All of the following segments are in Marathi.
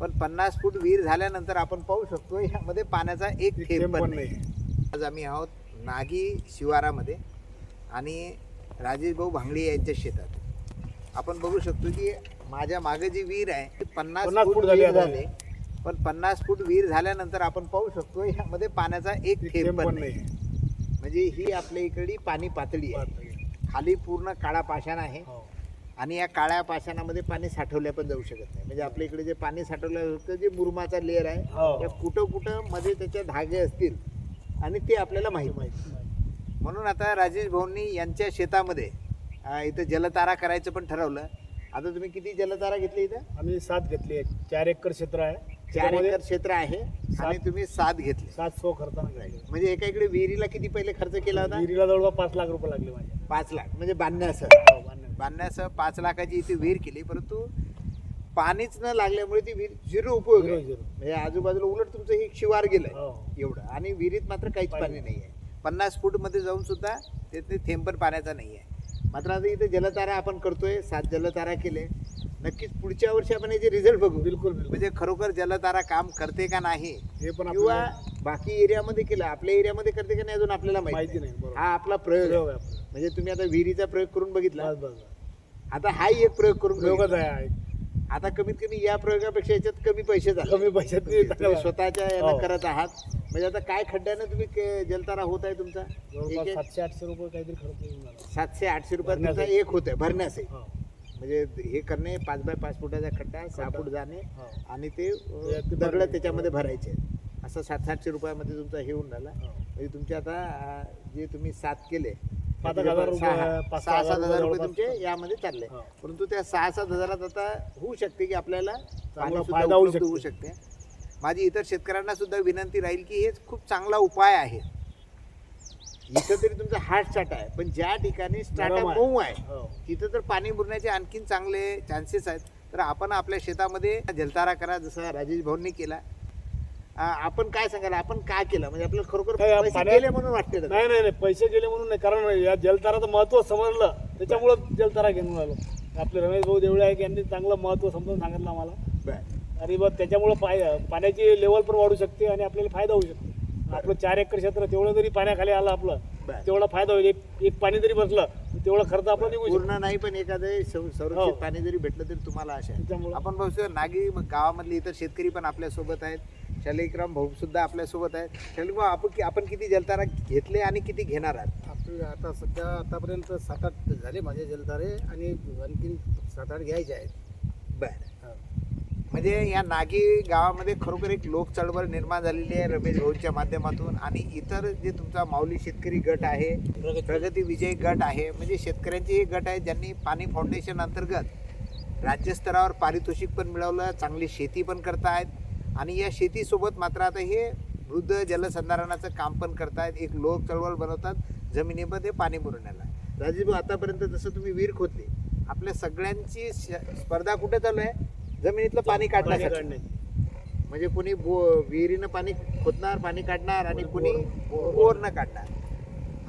पण पन्नास फूट विहीर झाल्यानंतर आपण पाहू शकतो यामध्ये पाण्याचा एक थेंब पण नाही. आज आम्ही आहोत नागी शिवारामध्ये आणि राजेश भाऊ भांगडी यांच्या शेतात. आपण बघू शकतो की माझ्या मागे जी विहीर आहे ती पन्नास फूट विहीर. झाले. पण पन्नास फूट विहीर झाल्यानंतर आपण पाहू शकतो यामध्ये पाण्याचा एक थेंब पण नाही. म्हणजे ही आपल्या इकडली पाणी पातळी आहे. खाली पूर्ण काळा पाषाण आहे. हो. आणि या काळ्या पाषाणामध्ये पाणी साठवल्या पण जाऊ शकत नाही. म्हणजे आपल्या इकडे जे पाणी साठवलं होतं जे मुरमाचा लेअर आहे हो. त्या कुठं कुठं मध्ये त्याचे धागे असतील आणि ते आपल्याला माहीत माहिती. म्हणून आता राजेश भाऊंनी यांच्या शेतामध्ये अं, इथं जलतारा करायचं पण ठरवलं. आता तुम्ही किती जलतारा घेतली इथं? आम्ही सात घेतली एक. चार एकर क्षेत्र आहे. चार त्याच्यामध्ये एकर क्षेत्र आहे आणि सात- तुम्ही सात घेतले. सात सो खर्चानं केले. म्हणजे एका इकडे विहिरीला किती पहिले खर्च केला होता? विहिरीला जवळपास पाच लाख रुपये लागले माझे. पाच लाख. म्हणजे बांधण्यासह बांधण्यात. बांधण्यासह पाच लाखाची इथे विहीर केली परंतु पाणीच न लागल्यामुळे ती विहीर झिरो उपयोग आहे. झिरो. म्हणजे आजूबाजूला उलट तुमचं हे शिवार गेलंय हो. एवढं. आणि विहिरीत मात्र काहीच पाणी पाणी नाही. आहे पन्नास फूटमध्ये जाऊन सुद्धा ते थेंब पण पाण्याचा नाही आहे मात्र आता इथे जलतारा आपण करतोय सात जलतारा केले. नक्कीच पुढच्या वर्षी आपण याचे रिझल्ट बघू. बिलकुल बिलकुल. म्हणजे खरोखर जलतारा काम करते का नाही? हे पण किंवा आपल्याला बाकी एरियामध्ये केलं आपल्या एरियामध्ये करते का नाही अजून आपल्याला माहिती माहिती नाही बरोबर. हा आपला प्रयोग आहे. प्रयोग आहे आपला. म्हणजे तुम्ही आता विहिरीचा प्रयोग करून बघितला बस बस बस. आता हाही एक प्रयोग करून प्रयोगच. आहे. आता कमीत कमी या प्रयोगापेक्षा याच्यात कमी पैसे झाले कमी पैशात तुम्ही चांगला. स्वतःच्या यानं हो. करत आहात म्हणजे आता काय खड्ड्यानं तुम्ही के- जलतारा होत आहे तुमचा जवळपास एक- एक सातशे आठशे रुपये काहीतरी खर्च येऊन. सातशे आठशे रुपयात तुमचा भरण्यासाठी. एक होत आहे भरण्याचे हो, म्हणजे हे करणे पाच बाय पाच फुटाचा खड्डा सहा. फूट जाणे हो. आणि ते अं, ते अगदी दगड भरणे. त्याच्यामध्ये भरायचे आहेत. असं सात सातशे रुपयामध्ये तुमचा हे होऊन झाला हो. म्हणजे तुमचे आता अं, जे तुम्ही सात केले पाच एक हजार रुपये, सहा पाच सहा सहा सात हजार हजार रुपये तुमचे यामध्ये चालले. हो. परंतु त्या सहा सात हजारात आता होऊ शकते की आपल्याला पाणी सुद्धा फायदा होऊ उपलब्ध होऊ शकते. माझी इतर शेतकऱ्यांना सुद्धा विनंती राहील की हे खूप चांगला उपाय आहे. इथं तरी तुमचा हार्ट स्टार्ट आहे. पण ज्या ठिकाणी स्टार्ट नरम आहे. मऊ आहे हो. तिथं तर पाणी बुरण्याचे आणखीन चांगले चान्सेस आहेत. तर आपण आपल्या शेतामध्ये जलतारा करा जसा राजेश भाऊंनी केला. आ, आपण काय सांगाल आपण काय केलं? म्हणजे आपल्याला खरोखर पैसे पाण्यात- गेले म्हणून वाटते का? नाही नाही नाही पैसे गेले म्हणून नाही कारण या जलताराचं महत्त्व समजलं त्याच्यामुळं जलतारा घेऊन आलो. आपले रमेश भाऊ देवळे आहे की यांनी चांगलं महत्त्व समजून सांगितलं आम्हाला. बरं. आणि मग त्याच्यामुळं पाय पाण्याची लेवल पण वाढू शकते आणि आपल्याला फायदा होऊ शकतो. आपलं चार एकर क्षेत्र तेवढं जरी पाण्याखाली आलं आपलं बरं. तेवढा फायदा होईल. एक एक पाणी जरी बसलं तर तेवढा खर्च आपला निघू शकतो. पूर्ण नाही पण एखादं सं- संरक्षित हो. पाणी जरी भेटलं तरी तुम्हाला आशा आहे. त्याच्यामुळं. आपण बघतो नागी गावामधले इतर शेतकरी पण आपल्यासोबत आहेत. शालिकराम भाऊ सुद्धा आपल्यासोबत आहेत. शालिक भाऊ आपण आपण किती जलतारा घेतले आणि किती घेणार आहात? आपले आता सध्या आतापर्यंत सात आठ झाले माझे जलधारे आणि आणखीन सात आठ घ्यायचे आहेत. बर. म्हणजे या नागी गावामध्ये खरोखर एक लोक चळवळ निर्माण झालेली आहे रमेश भाऊंच्या माध्यमातून आणि इतर जे तुमचा माऊली शेतकरी गट आहे प्रगती. विजय गट आहे म्हणजे शेतकऱ्यांचे हे गट आहेत ज्यांनी पाणी फाउंडेशन अंतर्गत राज्यस्तरावर पारितोषिक पण मिळवलं चांगली शेती पण करतायत. आणि या शेतीसोबत मात्र आता हे वृद्ध जलसंधारणाचं काम पण करतायत. एक लोक चळवळ बनवतात. जमिनीमध्ये पाणी पुरवण्याला राजीव आतापर्यंत जसं तुम्ही विहीर खोदली आपल्या सगळ्यांची स्पर्धा कुठे चालू आहे? जमिनीतलं पाणी काढण्यासाठी. म्हणजे कोणी बो विहिरीनं पाणी खोदणार पाणी काढणार आणि कोणी बोरनं काढणार.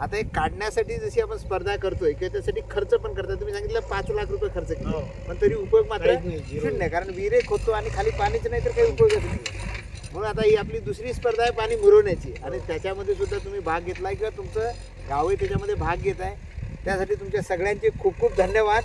आता हे काढण्यासाठी जशी आपण स्पर्धा करतोय किंवा त्यासाठी खर्च पण करतोय तुम्ही सांगितलं पाच लाख रुपये खर्च केला. हो. पण तरी उपयोग मात्र नाही, कारण विहिरे खोदतो आणि खाली पाणीच नाही तर काही उपयोगच नाही. म्हणून आता ही आपली दुसरी स्पर्धा आहे पाणी मुरवण्याची. आणि त्याच्यामध्ये सुद्धा तुम्ही भाग घेतलाय किंवा तुमचं गावही त्याच्यामध्ये भाग घेत आहे. त्यासाठी तुमच्या सगळ्यांचे खूप खूप धन्यवाद.